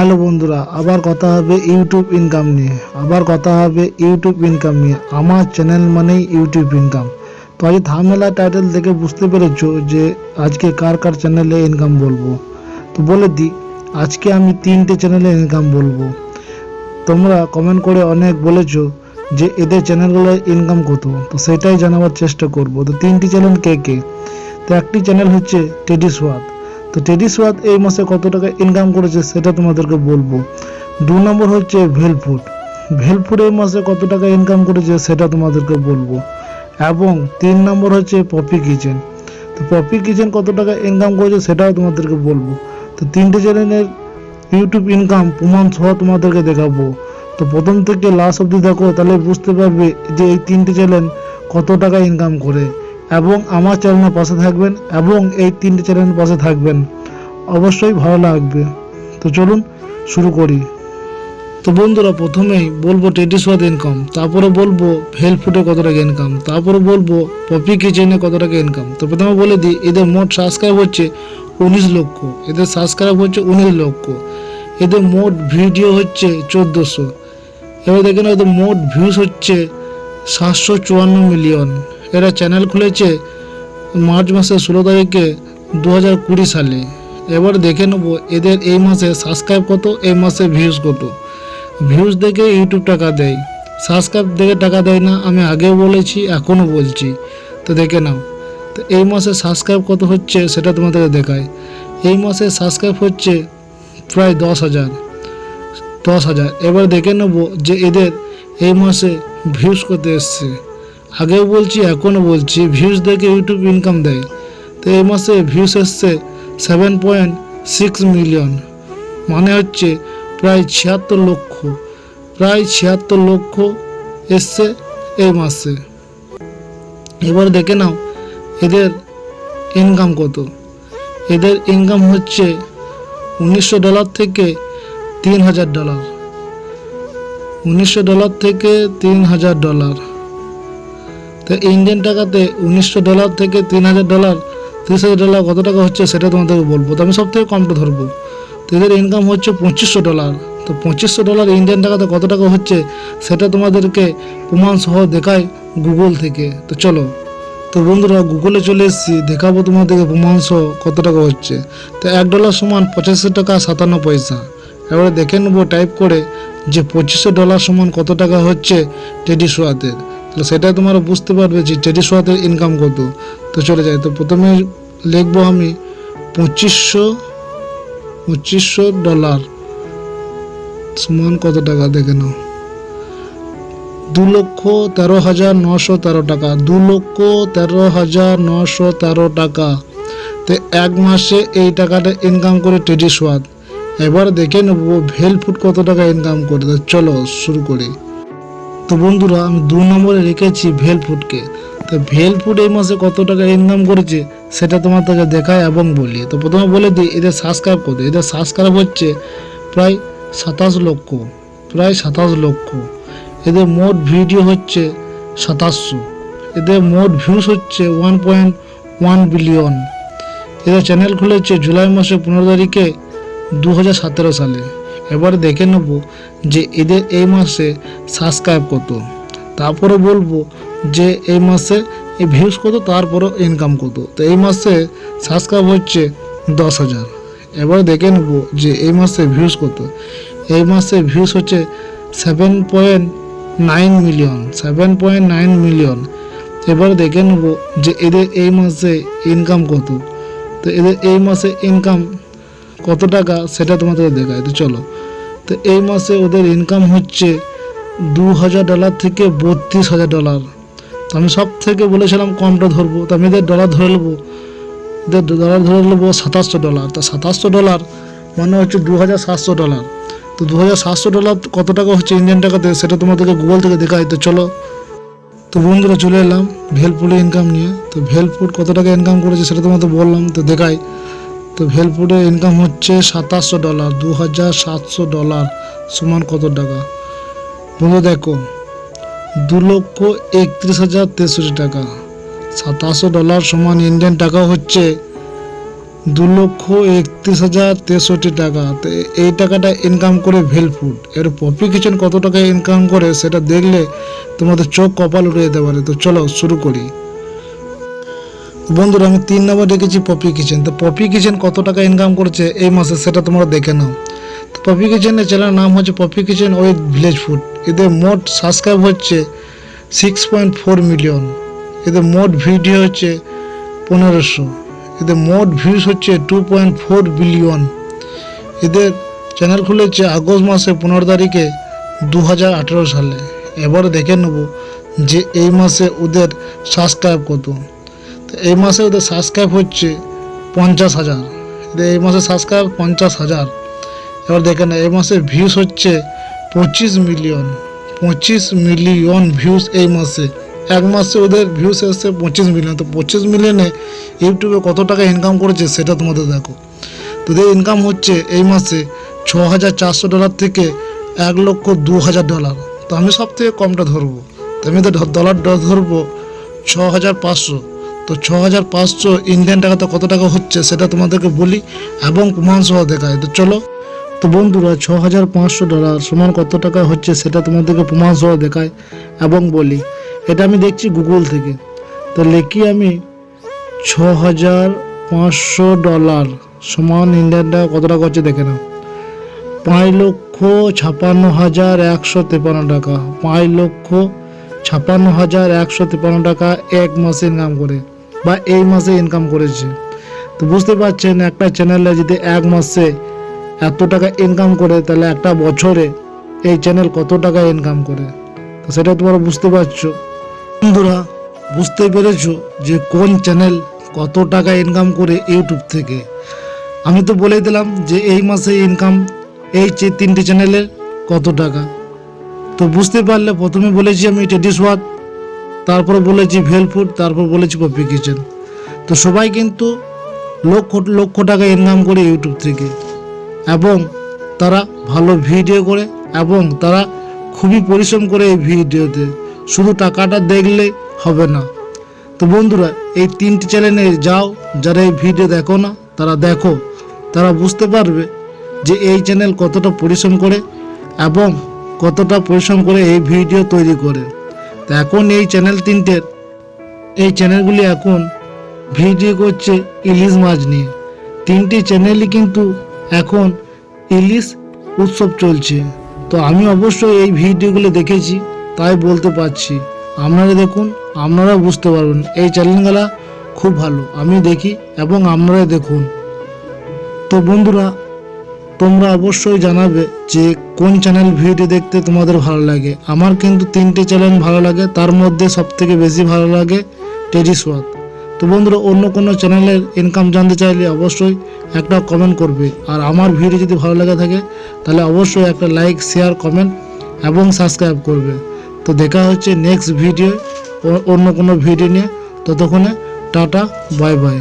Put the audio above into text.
Hello বন্ধুরা, আবার কথা হবে ইউটিউব ইনকাম নিয়ে। আবার কথা হবে ইউটিউব ইনকাম নিয়ে। আমার চ্যানেল মানেই ইউটিউব ইনকাম তো আজ থামেলা টাইটেল দেখে বুঝতে পেরেছ যে আজকে কার কার চ্যানেলে ইনকাম বলব। তো বলে দিই আজকে আমি তিনটে চ্যানেলে ইনকাম বলব। তোমরা কমেন্ট করে অনেক বলেছ যে এদের চ্যানেলগুলো ইনকাম কত। তো সেটাই জানাবার চেষ্টা করব। তো তিনটি চ্যানেল কে কে? তো একটি চ্যানেল হচ্ছে টেডি সোয়াদ তো টেডি সোয়াদ এই মাসে কত টাকা ইনকাম করেছে সেটা তোমাদেরকে বলব। দু নম্বর হচ্ছে ভেলফুড ভেলফুড এই মাসে কত টাকা ইনকাম করেছে সেটা তোমাদেরকে বলব। এবং তিন নম্বর হচ্ছে পপি কিচেন তো পপি কিচেন কত টাকা ইনকাম করেছে সেটাও তোমাদেরকে বলব। তো তিনটে চ্যানেলের ইউটিউব ইনকাম প্রমাণ সহ তোমাদেরকে দেখাবো। তো প্রথম থেকে লাস্ট অবধি দেখো, তাহলে বুঝতে পারবে যে এই তিনটে চ্যানেল কত টাকা ইনকাম করে। এবং আমার চ্যানেলের পাশে থাকবেন এবং এই তিনটে চ্যানেলের পাশে থাকবেন। অবশ্যই ভালো লাগবে। তো চলুন শুরু করি। তো বন্ধুরা, প্রথমেই বলব টেডি সোয়াদ ইনকাম তারপরে বলব ভেল ফুডে কত টাকা ইনকাম তারপরে বলব পপি কিচেনে কত টাকা ইনকাম তো প্রথমে বলে দিই, এদের মোট সাবস্ক্রাইব হচ্ছে উনিশ লক্ষ, এদের সাবস্ক্রাইব হচ্ছে উনিশ লক্ষ, এদের মোট ভিডিও হচ্ছে চোদ্দোশো। এবার দেখেন এদের মোট ভিউজ হচ্ছে সাতশো চুয়ান্ন মিলিয়ন এরা চ্যানেল খুলেছে মার্চ মাসের ষোলো তারিখে দু হাজার কুড়ি সালে। এবার দেখে নেব এদের এই মাসে সাবস্ক্রাইব কত, এই মাসে ভিউজ কত। ভিউজ দেখে ইউটিউব টাকা দেয়। সাবস্ক্রাইব দেখে টাকা দেয় না, আমি আগেও বলেছি, এখনও বলছি। তো দেখে নাও, তো এই মাসে সাবস্ক্রাইব কত হচ্ছে সেটা তোমাদেরকে দেখায়। এই মাসে সাবস্ক্রাইব হচ্ছে প্রায় দশ হাজার দশ হাজার। এবার দেখে নেব যে এদের এই মাসে ভিউজ কত এসছে। আগেও বলছি, এখনও বলছি ভিউজ দেখে ইউটিউব ইনকাম দেয়। তো এই মাসে ভিউজ এসছে সেভেন পয়েন্ট সিক্স মিলিয়ন মানে হচ্ছে প্রায় ছিয়াত্তর লক্ষ। প্রায় ছিয়াত্তর লক্ষ এসছে এই মাসে। এবার দেখে নাও, এদের ইনকাম কত। এদের ইনকাম হচ্ছে উনিশশো ডলার থেকে তিন হাজার ডলার উনিশশো ডলার থেকে তিন হাজার ডলার তো ইন্ডিয়ান টাকাতে উনিশশো ডলার থেকে তিন হাজার ডলার তিরিশ হাজার ডলার কত টাকা হচ্ছে সেটা তোমাদেরকে বলব। তো আমি সব থেকে কমটা ধরবো। তো এদের ইনকাম হচ্ছে পঁচিশশো ডলার তো পঁচিশশো ডলার ইন্ডিয়ান টাকাতে কত টাকা হচ্ছে সেটা তোমাদেরকে প্রমাণ সহ দেখায় গুগল থেকে। তো চলো। তো বন্ধুরা গুগলে চলে এসেছি, দেখাবো তোমাদেরকে প্রমাণ সহ কত টাকা হচ্ছে। তো এক ডলার সমান পঁচাশি টাকা সাতান্ন পয়সা। এবারে দেখে নেব টাইপ করে যে পঁচিশশো ডলার সমান কত টাকা হচ্ছে টেডি সোয়াতের তাহলে সেটা তোমরা বুঝতে পারবে যে টেডি সোয়াতের ইনকাম কত। তো চলে যায় তো প্রথমে লিখব আমি পঁচিশশো পঁচিশশো ডলার সমান কত টাকা দেখে নাও। দু লক্ষ তেরো হাজার নশো তেরো টাকা। দু লক্ষ তেরো হাজার নশো তেরো টাকা। তো এক মাসে এই টাকাটা ইনকাম করে টেডি সোয়াদ এবার দেখে নেব ভেল ফুড কত টাকা ইনকাম করে। তো চলো শুরু করি। তো বন্ধুরা, আমি দু নম্বরে রেখেছি ভেল ফুডকে তো ভেল ফুড এই মাসে কত টাকা ইনকাম করেছে, সেটা তোমার থেকে দেখায় এবং বলি। তো প্রথমে বলে দিই, এদের সাবস্ক্রাইব কত এদের সাবস্ক্রাইব হচ্ছে প্রায় সাতাশ লক্ষ, প্রায় সাতাশ লক্ষ। এদের মোট ভিডিও হচ্ছে সাতাশশো। এদের মোট ভিউস হচ্ছে ওয়ান পয়েন্ট ওয়ান বিলিয়ন এদের চ্যানেল খুলেছে জুলাই মাসের পনেরো তারিখে দু হাজার সতেরো সালে। এবার দেখে নেব যে এদের এই মাসে সাবস্ক্রাইব কত। তারপরে বলব যে এই মাসে এই ভিউজ কত, তারপরে ইনকাম কত। তো এই মাসে সাবস্ক্রাইব হচ্ছে দশ হাজার। এবার দেখে নেব যে এই মাসে ভিউজ কত। এই মাসে ভিউজ হচ্ছে seven point nine million seven point nine million এবার দেখে নেব যে এদের এই মাসে ইনকাম কত। তো এদের এই মাসে ইনকাম কত টাকা সেটা তোমাদের দেখায়, তো চলো। তো এই মাসে ওদের ইনকাম হচ্ছে দু হাজার ডলার থেকে বত্রিশ হাজার ডলার তো আমি সব থেকে বলেছিলাম কমটা ধরবো, তো আমি এদের ডলার ধরে নেব। এদের ডলার ধরে নেব সাতাশশো ডলার তা সাতাশশো ডলার মানে হচ্ছে দু হাজার সাতশো ডলার তো দু হাজার সাতশো ডলার কত টাকা হচ্ছে ইন্ডিয়ান টাকাতে সেটা তোমাদেরকে গুগল থেকে দেখায়, তো চলো। তো বন্ধুরা চলে এলাম ভেলপুরে ইনকাম নিয়ে। তো ভেলপুর কত টাকা ইনকাম করেছে সেটা তোমাদের বললাম, তো দেখাই তো ভেলপুরে ইনকাম হচ্ছে সাতাশশো ডলার দু হাজার সাতশো ডলার সমান কত টাকা? বন্ধু দেখো, দু লক্ষ একত্রিশ হাজার তেষট্টি টাকা, সাতাশশো ডলার সমান ইন্ডিয়ান টাকা হচ্ছে দু লক্ষ একত্রিশ হাজার তেষট্টি টাকা। তো এই টাকাটা ইনকাম করে ভেলফুড এর পপি কিচেন কত টাকা ইনকাম করে সেটা দেখলে তোমাদের চোখ কপাল উঠে যেতে পারে। তো চলো শুরু করি। বন্ধুরা, আমি তিন নম্বর রেখেছি পপি কিচেন তো পপি কিচেন কত টাকা ইনকাম করছে এই মাসে সেটা তোমরা দেখে নাও। তো পপি কিচেনের চ্যানেলের নাম হচ্ছে Poppy kitchen with village food এদের মোট সাবস্ক্রাইব হচ্ছে সিক্স পয়েন্ট ফোর মিলিয়ন এদের মোট ভিডিও হচ্ছে পনেরোশো। এদের মোট ভিউজ হচ্ছে টু পয়েন্ট ফোর বিলিয়ন এদের চ্যানেল খুলেছে আগস্ট মাসে পনেরো তারিখে দু হাজার আঠেরো সালে। এবার দেখে নেব যে এই মাসে ওদের সাবস্ক্রাইব কত। তো এই মাসে ওদের সাবস্ক্রাইব হচ্ছে পঞ্চাশ হাজার। এই মাসে সাবস্ক্রাইব পঞ্চাশ হাজার। এবার দেখে না এই মাসে ভিউস হচ্ছে পঁচিশ মিলিয়ন পঁচিশ মিলিয়ন ভিউস এই মাসে। এক মাসে ওদের ভিউস এসছে পঁচিশ মিলিয়ন তো পঁচিশ মিলিয়নে ইউটিউবে কত টাকা ইনকাম করেছে সেটা তোমাদের দেখো। তো ওদের ইনকাম হচ্ছে এই মাসে ছ হাজার চারশো ডলার থেকে এক লক্ষ দু হাজার ডলার তো আমি সব থেকে কমটা ধরবো। তো আমি তো ডলার ধরবো ছ হাজার পাঁচশো। তো ছ হাজার পাঁচশো ইন্ডিয়ান টাকাতে কত টাকা হচ্ছে সেটা তোমাদেরকে বলি এবং প্রমাণ সহ দেখায়। তো চলো, তো বন্ধুরা ছ হাজার পাঁচশো ডলার সমান কত টাকা হচ্ছে সেটা তোমাদেরকে প্রমাণ সহ দেখায় এবং বলি। এটা আমি দেখছি গুগল থেকে। তো লিখি আমি ছ হাজার পাঁচশো ডলার সমান ইন্ডিয়ান টাকা কত টাকা হচ্ছে দেখে নাও। পাঁচ লক্ষ ছাপান্ন হাজার একশো তেপান্ন টাকা। পাঁচ লক্ষ ছাপান্ন হাজার একশো তেপান্ন টাকা এক মাসে ইনকাম করে। বা এই মাসে ইনকাম করেছে। তো বুঝতে পারছেন, একটা চ্যানেলে যদি এক মাসে এত টাকা ইনকাম করে, তাহলে একটা বছরে এই চ্যানেল কত টাকা ইনকাম করে? তো সেটা তোমরা বুঝতে পারছ। বন্ধুরা, বুঝতে পেরেছ যে কোন চ্যানেল কত টাকা ইনকাম করে ইউটিউব থেকে? আমি তো বলে দিলাম যে এই মাসে ইনকাম এই তিনটে চ্যানেলের কত টাকা। তো বুঝতে পারলে প্রথমে বলেছি আমি টেডিস ওয়াত তারপর বলেছি ভেলফুড তারপর বলেছি পপি কিচেন। তো সবাই কিন্তু লক্ষ লক্ষ টাকা ইনকাম করে ইউটিউব থেকে। এবং তারা ভালো ভিডিও করে এবং তারা খুবই পরিশ্রম করে এই ভিডিওতে। শুধু টাকাটা দেখলে হবে না। তো বন্ধুরা, এই তিনটি চ্যানেলে যাও, যারা এই ভিডিও দেখো না, তারা দেখো। তারা বুঝতে পারবে যে এই চ্যানেল কতটা পরিশ্রম করে এবং কতটা পরিশ্রম করে এই ভিডিও তৈরি করে। তো এখন এই চ্যানেল তিনটের। এই চ্যানেলগুলি এখন ভিডিও করছে ইলিশ মাছ নিয়ে। তিনটি চ্যানেলই কিন্তু এখন ইলিশ উৎসব চলছে। তো আমি অবশ্যই এই ভিডিওগুলো দেখেছি, তাই বলতে পারছি। আপনারা দেখুন আপনারা বুঝতে পারবেন, এই চ্যানেলগুলা খুব ভালো। আমি দেখি এবং আপনারা দেখুন। তো বন্ধুরা তোমরা অবশ্যই জানাবে যে কোন চ্যানেল ভিডিও দেখতে তোমাদের ভালো লাগে। আমার কিন্তু তিনটে চ্যানেল ভালো লাগে, তার মধ্যে সব থেকে বেশি ভালো লাগে টেডি সোয়াত তো বন্ধুরা, অন্য কোনো চ্যানেলের ইনকাম জানতে চাইলে অবশ্যই একটা কমেন্ট করবে। আর আমার ভিডিও যদি ভালো লাগে থাকে, তাহলে অবশ্যই একটা লাইক শেয়ার কমেন্ট এবং সাবস্ক্রাইব করবে। তো দেখা হচ্ছে নেক্সট ভিডিও অন্য কোনো ভিডিও নিয়ে। ততক্ষণে টাটা বাই বাই